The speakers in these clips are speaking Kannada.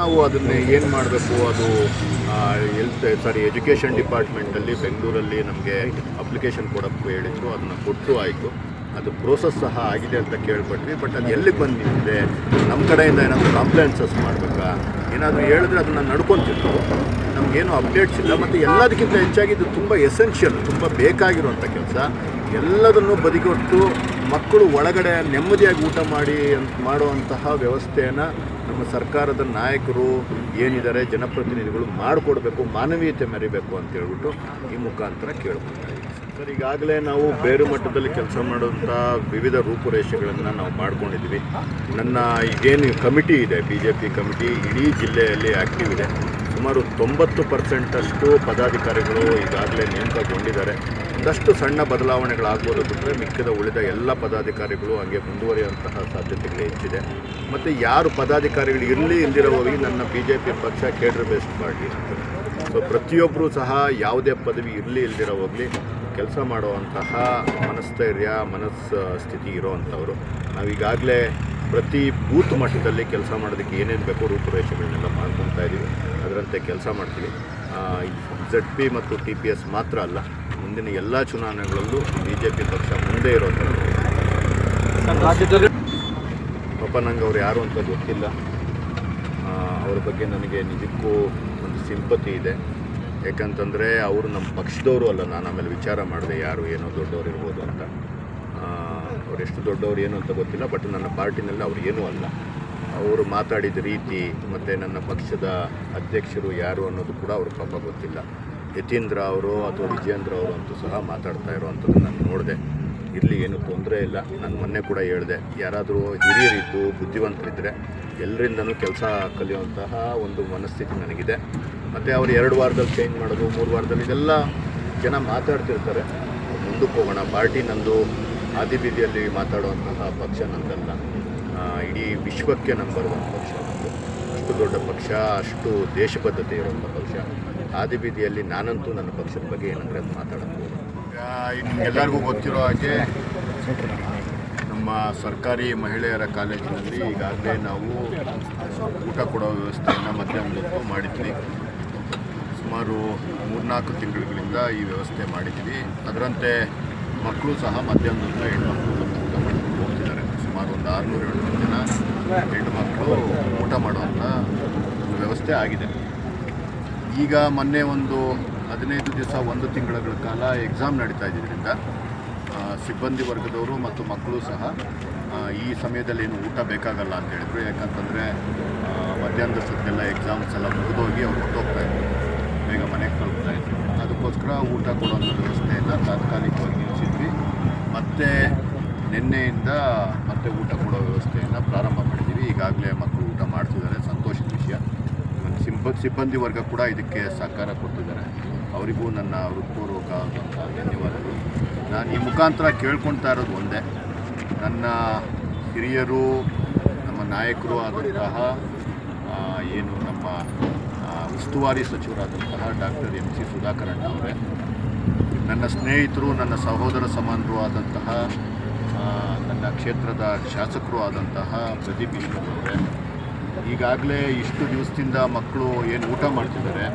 ನಾವು ಅದನ್ನೇ ಏನು ಮಾಡಬೇಕು ಅದು ಹೆಲ್ತ್ ಸಾರಿ ಎಜುಕೇಷನ್ ಡಿಪಾರ್ಟ್ಮೆಂಟಲ್ಲಿ ಬೆಂಗಳೂರಲ್ಲಿ ನಮಗೆ ಅಪ್ಲಿಕೇಶನ್ ಕೊಡೋಕ್ಕೂ ಹೇಳಿದ್ರು, ಅದನ್ನು ಕೊಟ್ಟು ಆಯಿತು. ಅದು ಪ್ರೋಸೆಸ್ ಸಹ ಆಗಿದೆ ಅಂತ ಕೇಳ್ಪಟ್ವಿ ಬಟ್ ಅದು ಎಲ್ಲಿಗೆ ಬಂದು ನಮ್ಮ ಕಡೆಯಿಂದ ಏನಾದರೂ ಕಾಂಪ್ಲೇನ್ಸಸ್ ಮಾಡಬೇಕಾ? ಏನಾದರೂ ಹೇಳಿದ್ರೆ ಅದನ್ನು ನಡ್ಕೊತಿತ್ತು ನಮಗೇನು ಅಪ್ಡೇಟ್ಸ್ ಇಲ್ಲ, ಮತ್ತು ಎಲ್ಲದಕ್ಕಿಂತ ಹೆಚ್ಚಾಗಿ ಇದು ತುಂಬ ಎಸೆನ್ಷಿಯಲ್ ತುಂಬ ಬೇಕಾಗಿರುವಂಥ ಕೆಲಸ. ಎಲ್ಲದನ್ನು ಬದಿಗೊಟ್ಟು ಮಕ್ಕಳು ಒಳಗಡೆ ನೆಮ್ಮದಿಯಾಗಿ ಊಟ ಮಾಡಿ ಅಂತ, ಮಾಡುವಂತಹ ವ್ಯವಸ್ಥೆಯನ್ನು ನಮ್ಮ ಸರ್ಕಾರದ ನಾಯಕರು ಏನಿದ್ದಾರೆ, ಜನಪ್ರತಿನಿಧಿಗಳು ಮಾಡಿಕೊಡ್ಬೇಕು, ಮಾನವೀಯತೆ ಮೆರಿಬೇಕು ಅಂತ ಹೇಳ್ಬಿಟ್ಟು ಈ ಮುಖಾಂತರ ಕೇಳ್ಕೊತಾ ಇದ್ದೀವಿ. ಸರ್, ಈಗಾಗಲೇ ನಾವು ಬೇರು ಮಟ್ಟದಲ್ಲಿ ಕೆಲಸ ಮಾಡುವಂಥ ವಿವಿಧ ರೂಪುರೇಷೆಗಳನ್ನು ನಾವು ಮಾಡ್ಕೊಂಡಿದ್ದೀವಿ. ನನ್ನ ಈಗೇನು ಕಮಿಟಿ ಇದೆ ಬಿ ಜೆ ಪಿ ಕಮಿಟಿ, ಇಡೀ ಜಿಲ್ಲೆಯಲ್ಲಿ ಆ್ಯಕ್ಟಿವ್ ಇದೆ. ಸುಮಾರು ತೊಂಬತ್ತು ಪರ್ಸೆಂಟಷ್ಟು ಪದಾಧಿಕಾರಿಗಳು ಈಗಾಗಲೇ ನೇಮಕಗೊಂಡಿದ್ದಾರೆ. ಒಂದಷ್ಟು ಸಣ್ಣ ಬದಲಾವಣೆಗಳಾಗ್ಬೋದು ಬಿಟ್ಟರೆ ಮಿಕ್ಕಿದ ಉಳಿದ ಎಲ್ಲ ಪದಾಧಿಕಾರಿಗಳು ಹಾಗೆ ಮುಂದುವರಿಯುವಂತಹ ಸಾಧ್ಯತೆಗಳು ಹೆಚ್ಚಿದೆ. ಮತ್ತು ಯಾರು ಪದಾಧಿಕಾರಿಗಳು ಇರಲಿ ಇಲ್ದಿರೋ ಹೋಗಿ ನನ್ನ ಬಿ ಜೆ ಪಿ ಪಕ್ಷ ಕೇಡ್ರ್ ಬೇಸ್ಡ್ ಪಾರ್ಟಿ ಸೊ ಪ್ರತಿಯೊಬ್ಬರೂ ಸಹ ಯಾವುದೇ ಪದವಿ ಇರಲಿ ಇಲ್ದಿರೋ ಹೋಗಲಿ ಕೆಲಸ ಮಾಡುವಂತಹ ಮನಸ್ಥೈರ್ಯ ಮನಸ್ಸು ಸ್ಥಿತಿ ಇರೋವಂಥವ್ರು. ನಾವೀಗಾಗಲೇ ಪ್ರತಿ ಬೂತ್ ಮಟ್ಟದಲ್ಲಿ ಕೆಲಸ ಮಾಡೋದಕ್ಕೆ ಏನೇನು ಬೇಕೋ ರೂಪುರೇಷೆಗಳನ್ನೆಲ್ಲ ಮಾಡ್ಕೊತಾ ಇದ್ದೀವಿ ಅದರಂತೆ ಕೆಲಸ ಮಾಡ್ತೀವಿ. ಝಡ್ ಪಿ ಮತ್ತು ಟಿ ಪಿ ಎಸ್ ಮಾತ್ರ ಅಲ್ಲ, ಮುಂದಿನ ಎಲ್ಲ ಚುನಾವಣೆಗಳಲ್ಲೂ ಬಿ ಜೆ ಪಿ ಪಕ್ಷ ಮುಂದೆ ಇರೋ ಥರ. ಪಾಪ ನಂಗೆ ಅವ್ರು ಯಾರು ಅಂತ ಗೊತ್ತಿಲ್ಲ. ಅವ್ರ ಬಗ್ಗೆ ನನಗೆ ನಿಜಕ್ಕೂ ಒಂದು ಸಿಂಪತಿ ಇದೆ. ಯಾಕಂತಂದರೆ ಅವರು ನಮ್ಮ ಪಕ್ಷದವರು ಅಲ್ಲ, ನಾನು ಆಮೇಲೆ ವಿಚಾರ ಮಾಡಿದೆ ಯಾರು ಏನೋ ದೊಡ್ಡವ್ರು ಇರ್ಬೋದು ಅಂತ. ಅವ್ರು ಎಷ್ಟು ದೊಡ್ಡವ್ರು ಏನು ಅಂತ ಗೊತ್ತಿಲ್ಲ, ಬಟ್ ನನ್ನ ಪಾರ್ಟಿನಲ್ಲಿ ಅವ್ರು ಏನೂ ಅಲ್ಲ. ಅವರು ಮಾತಾಡಿದ ರೀತಿ ಮತ್ತು ನನ್ನ ಪಕ್ಷದ ಅಧ್ಯಕ್ಷರು ಯಾರು ಅನ್ನೋದು ಕೂಡ ಅವ್ರ ಪಾಪ ಗೊತ್ತಿಲ್ಲ. ಯತೀಂದ್ರ ಅವರು ಅಥವಾ ವಿಜಯೇಂದ್ರ ಅವರು ಅಂತೂ ಸಹ ಮಾತಾಡ್ತಾ ಇರೋವಂಥದ್ದು ನಾನು ನೋಡಿದೆ. ಇರಲಿ ಏನು ತೊಂದರೆ ಇಲ್ಲ. ನಾನು ಮೊನ್ನೆ ಕೂಡ ಹೇಳಿದೆ. ಯಾರಾದರೂ ಹಿರಿಯರಿದ್ದು ಬುದ್ಧಿವಂತರಿದ್ದರೆ ಎಲ್ಲರಿಂದನೂ ಕೆಲಸ ಕಲಿಯುವಂತಹ ಒಂದು ಮನಸ್ಥಿತಿ ನನಗಿದೆ. ಮತ್ತು ಅವರು ಎರಡು ವಾರದಲ್ಲಿ ಚೇಂಜ್ ಮಾಡೋದು, ಮೂರು ವಾರದಲ್ಲಿ ಇದೆಲ್ಲ ಜನ ಮಾತಾಡ್ತಿರ್ತಾರೆ. ಮುಂದಕ್ಕೆ ಹೋಗೋಣ. ಪಾರ್ಟಿ ನಂದು ಆದಿಬೀದಿಯಲ್ಲಿ ಮಾತಾಡುವಂತಹ ಪಕ್ಷ ನಂದಲ್ಲ. ಇಡೀ ವಿಶ್ವಕ್ಕೆ ನಂಬರ್ ಒನ್ ಪಕ್ಷ ಅಷ್ಟು ದೊಡ್ಡ ಪಕ್ಷ, ಅಷ್ಟು ದೇಶಬದ್ಧತೆ ಇರುವಂಥ ಪಕ್ಷ. ಆದಿಬೀದಿಯಲ್ಲಿ ನಾನಂತೂ ನನ್ನ ಪಕ್ಷದ ಬಗ್ಗೆ ಏನಂದರೆ ಅದು ಮಾತಾಡಬಹುದು ಎಲ್ಲರಿಗೂ ಗೊತ್ತಿರೋ ಹಾಗೆ ನಮ್ಮ ಸರ್ಕಾರಿ ಮಹಿಳೆಯರ ಕಾಲೇಜಿನಲ್ಲಿ ಈಗಾಗಲೇ ನಾವು ಊಟ ಕೊಡೋ ವ್ಯವಸ್ಥೆಯನ್ನು ಮಧ್ಯಾಹ್ನದಕ್ಕೂ ಮಾಡಿದ್ವಿ. ಸುಮಾರು ಮೂರ್ನಾಲ್ಕು ತಿಂಗಳುಗಳಿಂದ ಈ ವ್ಯವಸ್ಥೆ ಮಾಡಿದ್ವಿ. ಅದರಂತೆ ಮಕ್ಕಳು ಸಹ ಮಧ್ಯಾಹ್ನದಿಂದ ಹೆಣ್ಮಕ್ಳು ಊಟ ಮಾಡ್ಕೊಂಡು ಹೋಗ್ತಿದ್ದಾರೆ. ಸುಮಾರು ಒಂದು ಆರುನೂರು ಏಳ್ನೂರು ಜನ ಹೆಣ್ಣುಮಕ್ಕಳು ಊಟ ಮಾಡುವಂಥ ವ್ಯವಸ್ಥೆ ಆಗಿದೆ. ಈಗ ಮೊನ್ನೆ ಒಂದು ಹದಿನೈದು ದಿವಸ ಒಂದು ತಿಂಗಳ ಕಾಲ ಎಕ್ಸಾಮ್ ನಡೀತಾ ಇದ್ದಿದ್ದರಿಂದ ಸಿಬ್ಬಂದಿ ವರ್ಗದವರು ಮತ್ತು ಮಕ್ಕಳು ಸಹ ಈ ಸಮಯದಲ್ಲಿ ಏನು ಊಟ ಬೇಕಾಗಲ್ಲ ಅಂತ ಹೇಳಿದರು. ಯಾಕಂತಂದರೆ ಮಧ್ಯಾಹ್ನದ ಸತ್ತೆಲ್ಲ ಎಕ್ಸಾಮ್ಸ್ ಎಲ್ಲ ಮುಗಿದೋಗಿ ಅವ್ರು ಹೊರಟೋಗ್ತಾ ಇದ್ರು. ಬೇಗ ಮನೆಗೆ ತಲುಪ್ತಾ ಅದಕ್ಕೋಸ್ಕರ ಊಟ ಕೊಡುವಂಥ ವ್ಯವಸ್ಥೆಯನ್ನು ತಾತ್ಕಾಲಿಕವಾಗಿ ನಿನ್ನೆಯಿಂದ ಮತ್ತೆ ಊಟ ಕೊಡೋ ವ್ಯವಸ್ಥೆಯನ್ನು ಪ್ರಾರಂಭ ಮಾಡಿದ್ದೀವಿ ಈಗಾಗಲೇ ಮಕ್ಕಳು ಊಟ ಮಾಡ್ತಿದ್ದಾರೆ. ಸಂತೋಷದ ವಿಷಯ. ಸಿಬ್ಬ, ಸಿಬ್ಬಂದಿ ವರ್ಗ ಕೂಡ ಇದಕ್ಕೆ ಸಹಕಾರ ಕೊಡ್ತಿದ್ದಾರೆ. ಅವರಿಗೂ ನನ್ನ ಹೃತ್ಪೂರ್ವಕ ಧನ್ಯವಾದಗಳು. ನಾನು ಈ ಮುಖಾಂತರ ಕೇಳ್ಕೊಳ್ತಾ ಇರೋದು ಒಂದೇ. ನನ್ನ ಹಿರಿಯರು, ನಮ್ಮ ನಾಯಕರು ಆದಂತಹ ಏನು ನಮ್ಮ ಉಸ್ತುವಾರಿ ಸಚಿವರಾದಂತಹ ಡಾಕ್ಟರ್ ಎಂ ಸಿ ಸುಧಾಕರಣ್ಣ ಅವರೇ, ನನ್ನ ಸ್ನೇಹಿತರು, ನನ್ನ ಸಹೋದರ ಸಮಾನರು ಆದಂತಹ ನನ್ನ ಕ್ಷೇತ್ರದ ಶಾಸಕರು ಆದಂತಹ ಪ್ರದೀಪ್ ಈಶ್ವರ್ ಈಗಾಗಲೇ ಇಷ್ಟು ದಿವಸದಿಂದ ಮಕ್ಕಳು ಏನು ಊಟ ಮಾಡ್ತಿದ್ದಾರೆ.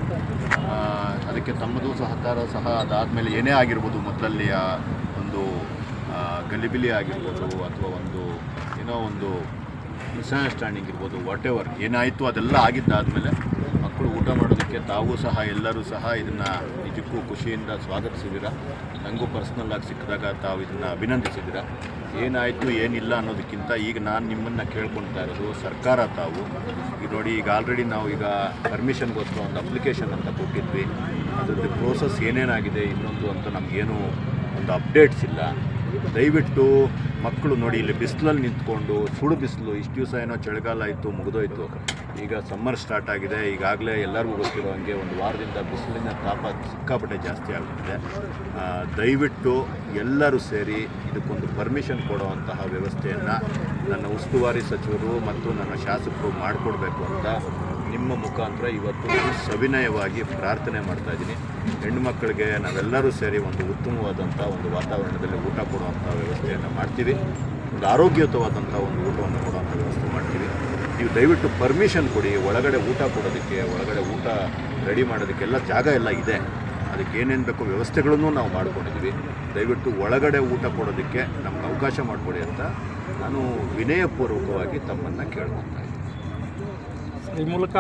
ಅದಕ್ಕೆ ತಮ್ಮದು ಸಹಕಾರ ಸಹ ಅದಾದಮೇಲೆ ಏನೇ ಆಗಿರ್ಬೋದು, ಮೊದಲಲ್ಲಿಯ ಒಂದು ಗಲಿಬಿಲಿ ಆಗಿರ್ಬೋದು ಅಥವಾ ಒಂದು ಏನೋ ಒಂದು ಮಿಸ್ಅಂಡರ್ಸ್ಟ್ಯಾಂಡಿಂಗ್ ಇರ್ಬೋದು ವಾಟ್ ಎವರ್ ಏನಾಯಿತು ಅದೆಲ್ಲ ಆಗಿದ್ದಾದಮೇಲೆ ಮಕ್ಕಳು ಊಟ ಮಾಡೋದಕ್ಕೆ ತಾವು ಸಹ, ಎಲ್ಲರೂ ಸಹ ಇದನ್ನು ನಿಜಕ್ಕೂ ಖುಷಿಯಿಂದ ಸ್ವಾಗತಿಸಿದ್ದೀರಾ ನನಗೂ ಪರ್ಸ್ನಲ್ಲಾಗಿ ಸಿಕ್ಕಿದಾಗ ತಾವು ಇದನ್ನು ಅಭಿನಂದಿಸಿದ್ದೀರಾ ಏನಾಯಿತು, ಏನಿಲ್ಲ ಅನ್ನೋದಕ್ಕಿಂತ ಈಗ ನಾನು ನಿಮ್ಮನ್ನು ಕೇಳ್ಕೊಳ್ತಾ ಇರೋದು ಸರ್ಕಾರ ತಾವು. ಈಗ ನೋಡಿ, ಈಗ ಆಲ್ರೆಡಿ ನಾವು ಈಗ ಪರ್ಮಿಷನ್ಗೋಸ್ಕರ ಒಂದು ಅಪ್ಲಿಕೇಶನ್ ಅಂತ ಕೊಟ್ಟಿದ್ವಿ. ಅದರದ್ದು ಪ್ರೋಸೆಸ್ ಏನೇನಾಗಿದೆ, ಇನ್ನೊಂದು ಅಂತ ನಮಗೇನು ಒಂದು ಅಪ್ಡೇಟ್ಸ್ ಇಲ್ಲ. ದಯವಿಟ್ಟು ಮಕ್ಕಳು ನೋಡಿ, ಇಲ್ಲಿ ಬಿಸಿಲಲ್ಲಿ ನಿಂತ್ಕೊಂಡು ಸುಡು ಬಿಸಿಲು, ಇಷ್ಟು ದಿವಸ ಏನೋ ಚಳಿಗಾಲ ಇತ್ತು ಮುಗಿದೋಯ್ತು. ಈಗ ಸಮ್ಮರ್ ಸ್ಟಾರ್ಟ್ ಆಗಿದೆ. ಈಗಾಗಲೇ ಎಲ್ಲರಿಗೂ ಗೊತ್ತಿರೋ ಹಾಗೆ ಒಂದು ವಾರದಿಂದ ಬಿಸಿಲಿನ ತಾಪ ಸಿಕ್ಕಾಪಟ್ಟೆ ಜಾಸ್ತಿ ಆಗುತ್ತೆ ದಯವಿಟ್ಟು ಎಲ್ಲರೂ ಸೇರಿ ಇದಕ್ಕೊಂದು ಪರ್ಮಿಷನ್ ಕೊಡುವಂತಹ ವ್ಯವಸ್ಥೆಯನ್ನು ನನ್ನ ಉಸ್ತುವಾರಿ ಸಚಿವರು ಮತ್ತು ನನ್ನ ಶಾಸಕರು ಮಾಡಿಕೊಡ್ಬೇಕು ಅಂತ ನಿಮ್ಮ ಮುಖಾಂತರ ಇವತ್ತು ಸವಿನಯವಾಗಿ ಪ್ರಾರ್ಥನೆ ಮಾಡ್ತಾ ಇದ್ದೀನಿ. ಹೆಣ್ಣುಮಕ್ಕಳಿಗೆ ನಾವೆಲ್ಲರೂ ಸೇರಿ ಒಂದು ಉತ್ತಮವಾದಂಥ ಒಂದು ವಾತಾವರಣದಲ್ಲಿ ಊಟ ಕೊಡುವಂಥ ವ್ಯವಸ್ಥೆಯನ್ನು ಮಾಡ್ತೀವಿ. ಒಂದು ಆರೋಗ್ಯಯುತವಾದಂಥ ಒಂದು ಊಟವನ್ನು ಕೊಡುವಂಥ ವ್ಯವಸ್ಥೆ ಮಾಡ್ತೀವಿ. ನೀವು ದಯವಿಟ್ಟು ಪರ್ಮಿಷನ್ ಕೊಡಿ, ಒಳಗಡೆ ಊಟ ಕೊಡೋದಕ್ಕೆ, ಒಳಗಡೆ ಊಟ ರೆಡಿ ಮಾಡೋದಕ್ಕೆಲ್ಲ ಜಾಗ ಎಲ್ಲ ಇದೆ. ಅದಕ್ಕೆ ಏನೇನು ಬೇಕೋ ವ್ಯವಸ್ಥೆಗಳನ್ನು ನಾವು ಮಾಡ್ಕೊಂಡಿದ್ದೀವಿ. ದಯವಿಟ್ಟು ಒಳಗಡೆ ಊಟ ಕೊಡೋದಕ್ಕೆ ನಮ್ಗೆ ಅವಕಾಶ ಮಾಡಿಕೊಡಿ ಅಂತ ನಾನು ವಿನಯಪೂರ್ವಕವಾಗಿ ತಮ್ಮನ್ನು ಕೇಳ್ಕೊತಾ ಇದ್ದೀನಿ. ಈ ಮೂಲಕ